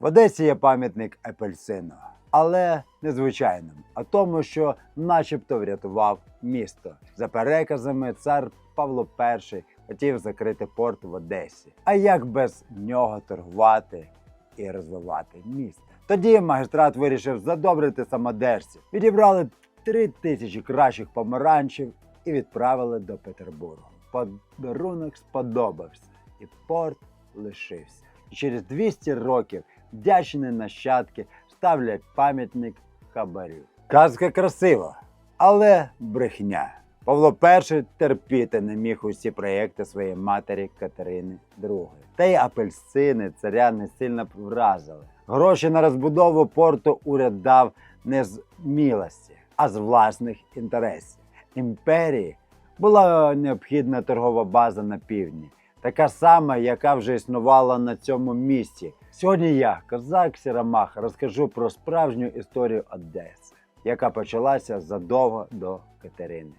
В Одесі є пам'ятник апельсину, але не звичайним, а тому, що начебто врятував місто. За переказами, цар Павло І хотів закрити порт в Одесі. А як без нього торгувати і розвивати місто? Тоді магістрат вирішив задобрити самодержців. Відібрали три тисячі кращих помаранчів і відправили до Петербургу. Подарунок сподобався, і порт лишився. І через 200 років вдячні нащадки ставлять пам'ятник хабарю. Казка красива, але брехня. Павло І терпіти не міг усі проєкти своєї матері Катерини II. Та й апельсини царя не сильно вразили. Гроші на розбудову порту уряд дав не з милості, а з власних інтересів. Імперії була необхідна торгова база на півдні, така сама, яка вже існувала на цьому місці. Сьогодні я, козак Сірамах, розкажу про справжню історію Одеси, яка почалася задовго до Катерини